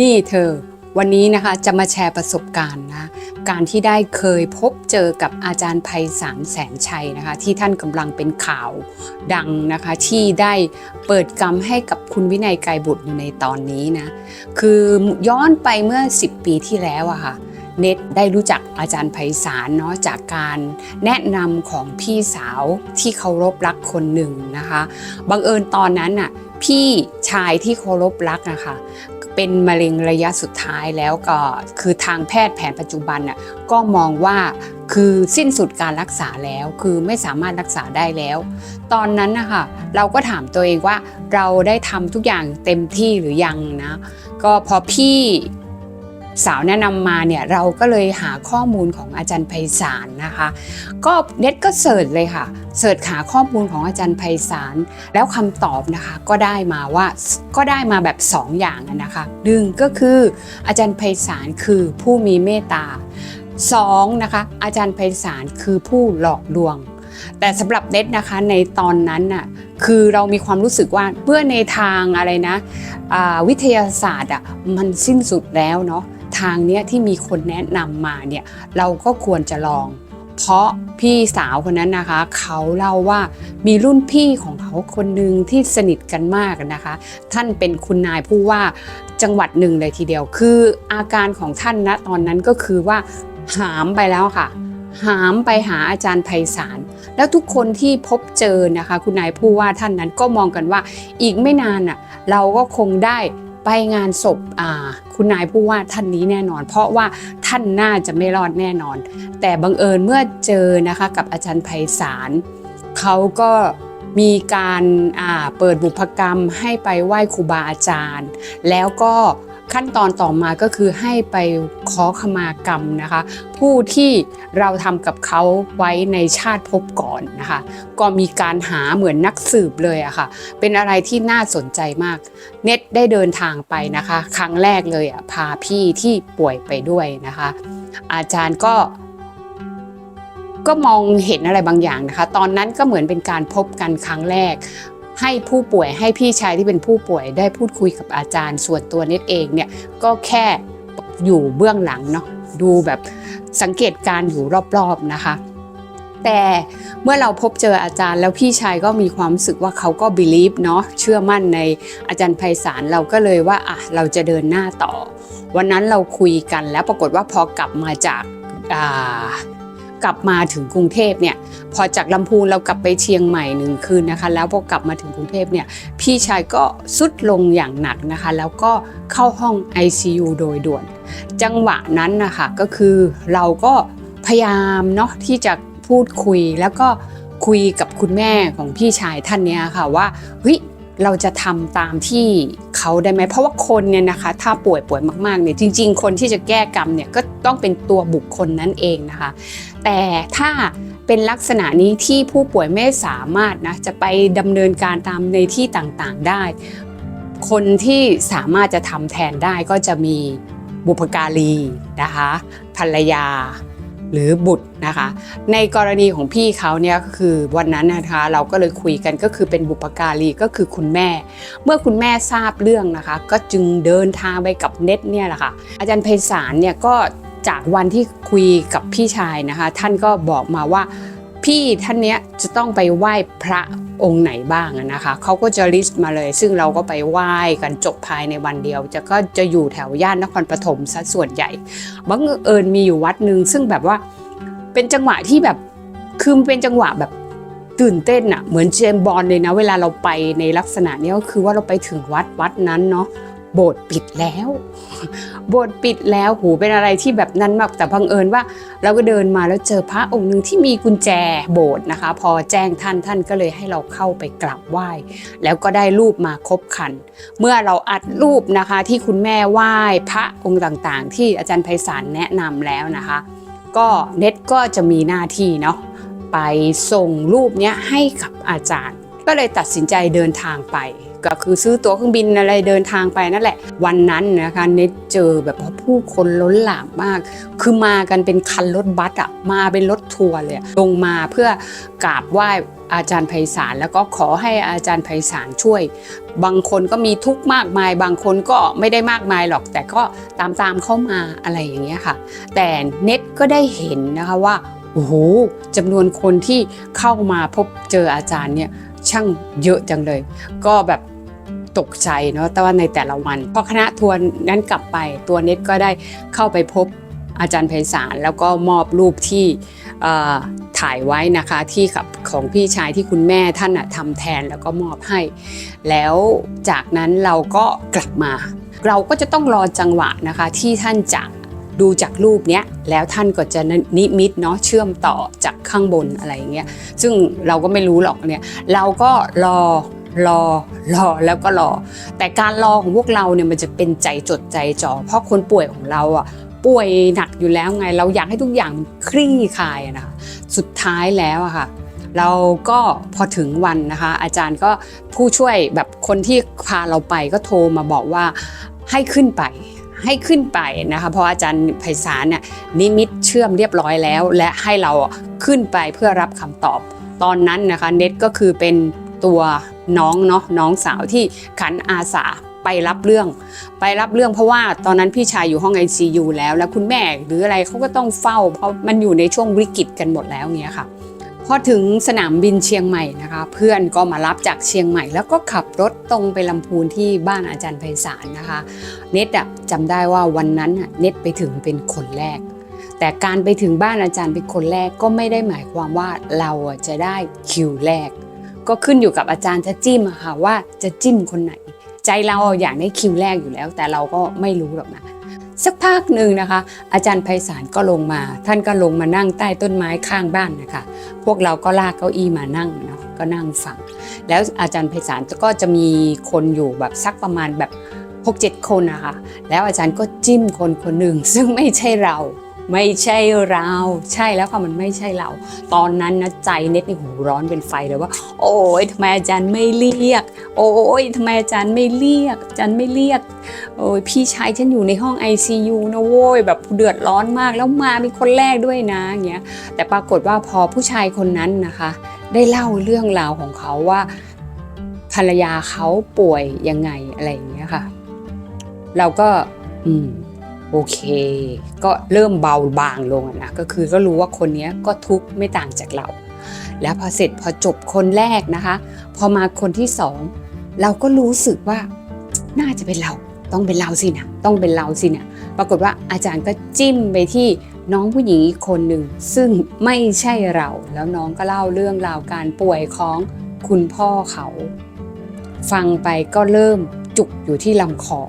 นี่เธอ วันนี้นะคะจะมาแชร์ประสบการณ์นะการที่ได้เคยพบเจอกับอาจารย์ไพศาลแสนชัยนะคะ ที่ท่านกำลังเป็นข่าวดังนะคะ ที่ได้เปิดกรรมให้กับคุณวินัยไกรบุตรอยู่ในตอนนี้นะ คือย้อนไปเมื่อ 10 ปีที่แล้วอะค่ะเน็ตได้รู้จักอาจารย์ไพศาลเนาะจากการแนะนำของพี่สาวที่เคารพรักคนหนึ่งนะคะ บังเอิญตอนนั้นน่ะ พี่ชายที่เคารพรักนะคะเป็นมะเร็งระยะสุดท้ายแล้วก็คือทางแพทย์แผนปัจจุบันน่ะก็มองว่าคือสิ้นสุดการรักษาแล้วคือไม่สามารถรักษาได้แล้ว ตอนนั้นนะคะเราก็ถามตัวเองว่าเราได้ทำทุกอย่างเต็มที่หรือยังนะ ก็พอพี่ สาวแนะนำมาเนี่ยเราก็เลยหาข้อมูลของอาจารย์ไพศาลนะคะ ก็เน็ตก็เสิร์ชเลยค่ะเสิร์ชหาข้อมูลของอาจารย์ไพศาลแล้วคำตอบนะคะก็ได้มาว่าก็ได้มาแบบสองอย่างนะคะหนึ่งก็คืออาจารย์ไพศาลคือผู้มีเมตตาสองนะคะอาจารย์ไพศาลคือผู้หลอกลวง แต่สำหรับเน็ตนะคะในตอนนั้นน่ะคือเรามีความรู้สึกว่าเมื่อในทางอะไรนะวิทยาศาสตร์อะมันสิ้นสุดแล้วเนาะ ทางเนี้ยที่มีคนแนะนำมาเนี่ยเราก็ควรจะลอง เพราะพี่สาวคนนั้นนะคะ เขาเล่าว่ามีรุ่นพี่ของเขาคนหนึ่งที่สนิทกันมากนะคะ ท่านเป็นคุณนายผู้ว่าจังหวัดหนึ่งเลยทีเดียว คืออาการของท่านณตอนนั้นก็คือว่าหามไปแล้วค่ะหามไปหาอาจารย์ไพศาลแล้วทุกคนที่พบเจอนะคะ คุณนายผู้ว่าท่านนั้นก็มองกันว่าอีกไม่นานอะเราก็คงได้ ไปงานศพคุณนายผู้ว่าท่านนี้แน่นอน เพราะว่าท่านน่าจะไม่รอดแน่นอน แต่บังเอิญเมื่อเจอนะคะกับอาจารย์ไพศาลเขาก็มีการเปิดบุพกรรมให้ไปไหว้ครูบาอาจารย์ แล้วก็ ขั้นตอนต่อมาก็คือให้ไปขอขมากรรมนะคะ ผู้ที่เราทำกับเขาไว้ในชาติภพก่อนนะคะ ก็มีการหาเหมือนนักสืบเลยอะค่ะ เป็นอะไรที่น่าสนใจมาก เน็ตได้เดินทางไปนะคะ ครั้งแรกเลยอะพาพี่ที่ป่วยไปด้วยนะคะ อาจารย์ก็ก็มองเห็นอะไรบางอย่างนะคะ ตอนนั้นก็เหมือนเป็นการพบกันครั้งแรก ให้ผู้ป่วยให้พี่ชายที่เป็นผู้ป่วยได้พูดคุยกับอาจารย์ ส่วนตัวเน็ตเองเนี่ยก็แค่อยู่เบื้องหลังเนาะดูแบบสังเกตการอยู่รอบๆนะคะ แต่เมื่อเราพบเจออาจารย์แล้วพี่ชายก็มีความรู้สึกว่าเขาก็ believe เนาะเชื่อมั่นในอาจารย์ไพศาลเราก็เลยว่าอะเราจะเดินหน้าต่อ วันนั้นเราคุยกันแล้วปรากฏว่าพอกลับมาจากอ่า กลับมาถึงกรุงเทพเนี่ยพอจากลำพูนเรากลับไปเชียงใหม่หนึ่งคืนนะคะ แล้วพอกลับมาถึงกรุงเทพเนี่ยพี่ชายก็สุดลงอย่างหนักนะคะ แล้วก็เข้าห้อง ICU โดยด่วน จังหวะนั้นนะคะก็คือเราก็พยายามเนาะที่จะพูดคุยแล้วก็คุยกับคุณแม่ของพี่ชายท่านเนี้ยค่ะว่าเฮ้ยเราจะทำตามที่เขาได้ไหมเพราะว่าคนเนี่ยนะคะ ถ้าป่วยป่วยมากๆเนี่ยจริง ๆ คนที่จะแก้กรรมเนี่ยก็ต้องเป็นตัวบุคคลนั้นเองนะคะ แต่ถ้าเป็นลักษณะนี้ที่ผู้ป่วยไม่สามารถนะจะไปดำเนินการตามในที่ต่างๆได้ คนที่สามารถจะทำแทนได้ก็จะมีบุพการีนะคะภรรยาหรือบุตรนะคะ ในกรณีของพี่เขาเนี่ยก็คือวันนั้นนะคะเราก็เลยคุยกันก็คือเป็นบุพการีก็คือคุณแม่ เมื่อคุณแม่ทราบเรื่องนะคะ ก็จึงเดินทางไปกับเน็ตเนี่ยแหละค่ะอาจารย์ไพศาลเนี่ยก็ จากวันที่คุยกับพี่ชายนะคะ ท่านก็บอกมาว่าพี่ท่านเนี้ยจะต้องไปไหว้พระองค์ไหนบ้างนะคะเขาก็จะลิสต์มาเลย ซึ่งเราก็ไปไหว้กันจบภายในวันเดียว จะก็จะอยู่แถวย่านนครปฐมซะส่วนใหญ่บังเอิญมีอยู่วัดหนึ่งซึ่งแบบว่าเป็นจังหวะที่แบบคือมันเป็นจังหวะแบบตื่นเต้นอะเหมือนเจมบอลเลยนะ เวลาเราไปในลักษณะนี้ก็คือว่าเราไปถึงวัดวัดนั้นเนาะ โบสถ์ปิดแล้ว โบสถ์ปิดแล้วหูเป็นอะไรที่แบบนั้นมากแต่บังเอิญว่า เราก็เดินมาแล้วเจอพระองค์หนึ่งที่มีกุญแจโบสถ์นะคะ พอแจ้งท่านท่านก็เลยให้เราเข้าไปกราบไหว้ แล้วก็ได้รูปมาครบคัน เมื่อเราอัดรูปนะคะที่คุณแม่ไหว้พระองค์ต่างๆ ที่อาจารย์ไพศาลแนะนำแล้วนะคะ ก็เน็ตก็จะมีหน้าที่เนาะไปส่งรูปเนี้ยให้กับอาจารย์ ก็เลยตัดสินใจเดินทางไป ก็คือซื้อตั๋วเครื่องบินอะไรเดินทางไปนั่นแหละ วันนั้นนะคะเน็ตเจอแบบว่าผู้คนล้นหลามมาก คือมากันเป็นคันรถบัสอะมาเป็นรถทัวร์เลยลงมาเพื่อกราบไหว้อาจารย์ไพศาลแล้วก็ขอให้อาจารย์ไพศาลช่วย บางคนก็มีทุกข์มากมาย บางคนก็ไม่ได้มากมายหรอก แต่ก็ตามตามเข้ามาอะไรอย่างเงี้ยค่ะ แต่เน็ตก็ได้เห็นนะคะว่าโอ้โหจำนวนคนที่เข้ามาพบเจออาจารย์เนี่ยช่างเยอะจังเลย ก็แบบ ตกใจเนาะแต่ว่าในแต่ละวันพอคณะทัวร์นั้นกลับไป ตัวเน็ตก็ได้เข้าไปพบอาจารย์ไพศาลแล้วก็มอบรูปที่ถ่ายไว้นะคะที่กับของพี่ชายที่คุณแม่ท่านน่ะทำแทนแล้วก็มอบให้ แล้วจากนั้นเราก็กลับมา เราก็จะต้องรอจังหวะนะคะที่ท่านจะดูจากรูปเนี้ยแล้วท่านก็จะนิมิตเนาะเชื่อมต่อจากข้างบนอะไรอย่างเงี้ยซึ่งเราก็ไม่รู้หรอกเนี่ยเราก็รอ รอรอแล้วก็รอ แต่การรอของพวกเราเนี่ยมันจะเป็นใจจดใจจ่อเพราะคนป่วยของเราอะป่วยหนักอยู่แล้วไง เราอยากให้ทุกอย่างคลี่คลายนะคะสุดท้ายแล้วอะค่ะเราก็พอถึงวันนะคะ อาจารย์ก็ผู้ช่วยแบบคนที่พาเราไปก็โทรมาบอกว่าให้ขึ้นไปให้ขึ้นไปนะคะเพราะอาจารย์ไพศาลเนี่ยนิมิตเชื่อมเรียบร้อยแล้ว และให้เราขึ้นไปเพื่อรับคำตอบตอนนั้นนะคะเน็ตก็คือเป็นตัว น้องเนาะน้องสาวที่ขันอาสาไปรับเรื่อง ไปรับเรื่องเพราะว่าตอนนั้นพี่ชายอยู่ห้อง ICU แล้ว แล้วคุณแม่หรืออะไรเขาก็ต้องเฝ้า เพราะมันอยู่ในช่วงวิกฤตกันหมดแล้วเนี่ยค่ะพอถึงสนามบินเชียงใหม่นะคะ เพื่อนก็มารับจากเชียงใหม่ แล้วก็ขับรถตรงไปลำพูนที่บ้านอาจารย์ไพศาลนะคะ เน็ตอะจำได้ว่าวันนั้นอะเน็ตไปถึงเป็นคนแรก แต่การไปถึงบ้านอาจารย์เป็นคนแรกก็ไม่ได้หมายความว่าเราจะได้คิวแรก ก็ขึ้นอยู่กับอาจารย์จะจิ้มอะค่ะว่าจะจิ้มคนไหน ใจเราอยากได้คิวแรกอยู่แล้ว แต่เราก็ไม่รู้หรอกนะสักพักหนึ่งนะคะ อาจารย์ไพศาลก็ลงมา ท่านก็ลงมานั่งใต้ต้นไม้ข้างบ้านนะคะ พวกเราก็ลากเก้าอี้มานั่งเนาะก็นั่งฟัง แล้วอาจารย์ไพศาลก็จะมีคนอยู่แบบสักประมาณแบบ6กเจ็ดคนนะคะ แล้วอาจารย์ก็จิ้มคนคนหนึ่งซึ่งไม่ใช่เรา ไม่ใช่เรา ใช่แล้วค่ะมันไม่ใช่เรา ตอนนั้นนะใจเน็ตนี่หูร้อนเป็นไฟเลยว่า โอ้ยทำไมอาจารย์ไม่เรียก โอ้ยทำไมอาจารย์ไม่เรียก อาจารย์ไม่เรียก โอ้ยพี่ชายฉันอยู่ในห้อง ICU นะโว้ยแบบเดือดร้อนมากแล้วมาเป็นคนแรกด้วยนะอย่างเงี้ยแต่ปรากฏว่าพอผู้ชายคนนั้นนะคะ ได้เล่าเรื่องราวของเขาว่า ภรรยาเขาป่วยยังไงอะไรอย่างเงี้ยค่ะ เราก็อืม โอเค ก็เริ่มเบาบางลงนะก็คือก็รู้ว่าคนนี้ก็ทุกข์ไม่ต่างจากเรา แล้วพอเสร็จพอจบคนแรกนะคะ พอมาคนที่สองเราก็รู้สึกว่าน่าจะเป็นเราต้องเป็นเราสินะต้องเป็นเราสินะปรากฏว่าอาจารย์ก็จิ้มไปที่น้องผู้หญิงอีกคนหนึ่งซึ่งไม่ใช่เราแล้วน้องก็เล่าเรื่องราวการป่วยของคุณพ่อเขา ฟังไปก็เริ่มจุกอยู่ที่ลำคอ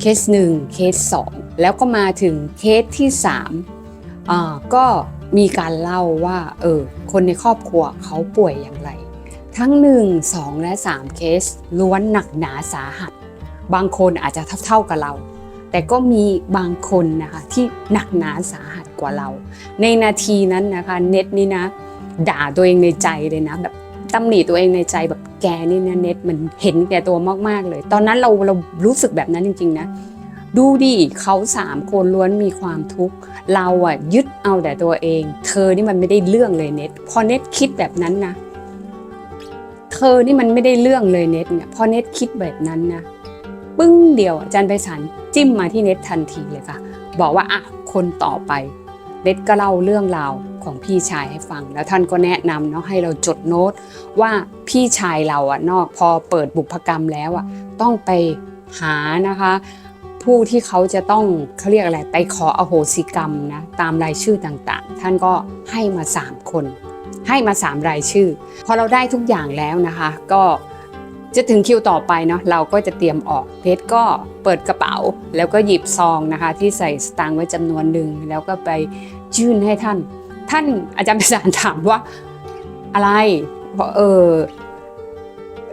เคสหนึ่งเคสสอง แล้วก็มาถึงเคสที่สามอ่าก็มีการเล่าว่าเออคนในครอบครัวเขาป่วยอย่างไร ทั้ง 1 2 และ 3 เคสล้วนหนักหนาสาหัส บางคนอาจจะเท่าๆกับเรา แต่ก็มีบางคนนะคะที่หนักหนาสาหัสกว่าเรา ในนาทีนั้นนะคะเน็ตนี่นะ ด่าตัวเองในใจเลยนะแบบตำหนิตัวเองในใจแบบแกนี่นะเน็ตมันเห็นแก่ตัวมากๆเลย ตอนนั้นเราเรารู้สึกแบบนั้นจริงๆนะ ดูดิเขาสามคนล้วนมีความทุกข์ เราอะยึดเอาแต่ตัวเอง เธอนี่มันไม่ได้เรื่องเลยเน็ต พอเน็ตคิดแบบนั้นนะ เธอนี่มันไม่ได้เรื่องเลยเน็ตเนี่ย พอเน็ตคิดแบบนั้นนะ ปึ้งเดียวอาจารย์ไพศาลจิ้มมาที่เน็ตทันทีเลยค่ะ บอกว่าอะคนต่อไป เน็ตก็เล่าเรื่องราวของพี่ชายให้ฟัง แล้วท่านก็แนะนำเนาะให้เราจดโน้ตว่าพี่ชายเราอะนอกพอเปิดบุพกรรมแล้วอะต้องไปหานะคะ ผู้ที่เขาจะต้องเขาเรียกอะไรไปขออโหสิกรรมนะตามรายชื่อต่างๆ ท่านก็ให้มา 3 คน ให้มา 3 รายชื่อ พอเราได้ทุกอย่างแล้วนะคะ ก็จะถึงคิวต่อไปเนาะเราก็จะเตรียมออกเพชรก็เปิดกระเป๋า แล้วก็หยิบซองนะคะ ที่ใส่สตางค์ไว้จำนวนหนึ่งแล้วก็ไปยื่นให้ท่าน ท่านอาจารย์ประสานถามว่าอะไรบอกเออ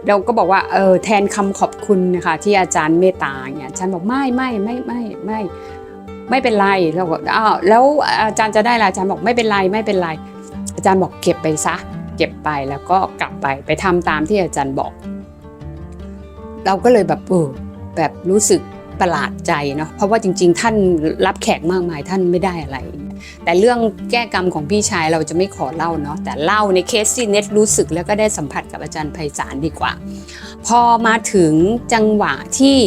เราก็บอกว่าเออแทนคำขอบคุณนะคะที่อาจารย์เมตตาเนี่ยฉันบอกไม่ไม่ไม่ไม่ไม่ไม่เป็นไรเราบอกอ้าวแล้วอาจารย์จะได้ละอาจารย์บอกไม่เป็นไรไม่เป็นไร อาจารย์บอกเก็บไปซะเก็บไปแล้วก็กลับไปไปทำตามที่อาจารย์บอก เราก็เลยแบบเออแบบรู้สึกประหลาดใจเนาะเพราะว่าจริง ๆ ท่านรับแขกมากมายท่านไม่ได้อะไร แต่เรื่องแก้กรรมของพี่ชายเราจะไม่ขอเล่าเนาะแต่เล่าในเคสที่เน็ตรู้สึกแล้วก็ได้สัมผัสกับอาจารย์ไพศาลดีกว่า พอมาถึงจังหวะที่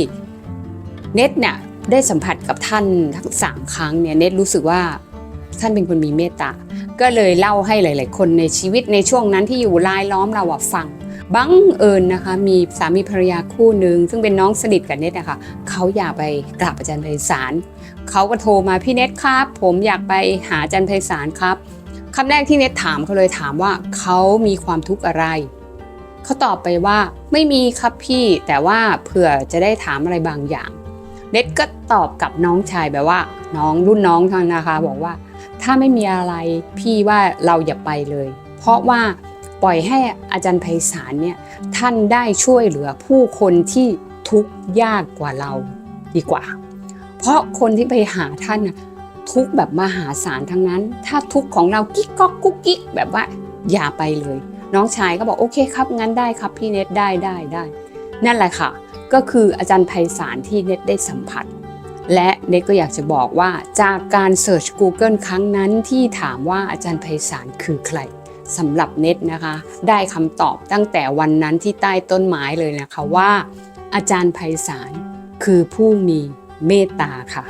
เน็ตเนี่ยได้สัมผัสกับท่านทั้งสามครั้งเนี่ยเน็ตรู้สึกว่าท่านเป็นคนมีเมตตา ก็เลยเล่าให้หลาย ๆ คนในชีวิตในช่วงนั้นที่อยู่รายล้อมเราอะฟังบังเอิญนะคะมีสามีภรรยาคู่หนึ่งซึ่งเป็นน้องสนิทกับเน็ตนะคะเขาอยากไปกราบอาจารย์ไพศาล เขาก็โทรมาพี่เน็ตครับ ผมอยากไปหาอาจารย์ไพศาลครับคำแรกที่เน็ตถามเขาเลยถามว่าเขามีความทุกข์อะไร เขาตอบไปว่าไม่มีครับพี่ แต่ว่าเผื่อจะได้ถามอะไรบางอย่าง เน็ตก็ตอบกับน้องชายแบบว่า น้องรุ่นน้องทางนะคะบอกว่า ถ้าไม่มีอะไรพี่ว่าเราอย่าไปเลย เพราะว่าปล่อยให้อาจารย์ไพศาลเนี่ยท่านได้ช่วยเหลือผู้คนที่ทุกข์ยากกว่าเราดีกว่า เพราะคนที่ไปหาท่านทุกแบบมหาศาลทั้งนั้น ถ้าทุกข์ของเรากิ๊กก๊อกกุ๊กกิ๊กแบบว่าอย่าไปเลย น้องชายก็บอกโอเคครับงั้นได้ครับพี่เน็ตได้ได้ได้ นั่นแหละค่ะ ก็คืออาจารย์ไพศาลที่เน็ตได้สัมผัส และเน็ตก็อยากจะบอกว่าจากการเสิร์ช Google ครั้งนั้นที่ถามว่าอาจารย์ไพศาลคือใครสำหรับเน็ตนะคะ ได้คำตอบตั้งแต่วันนั้นที่ใต้ต้นไม้เลยนะคะว่า อาจารย์ไพศาลคือผู้มี เมตตาค่ะ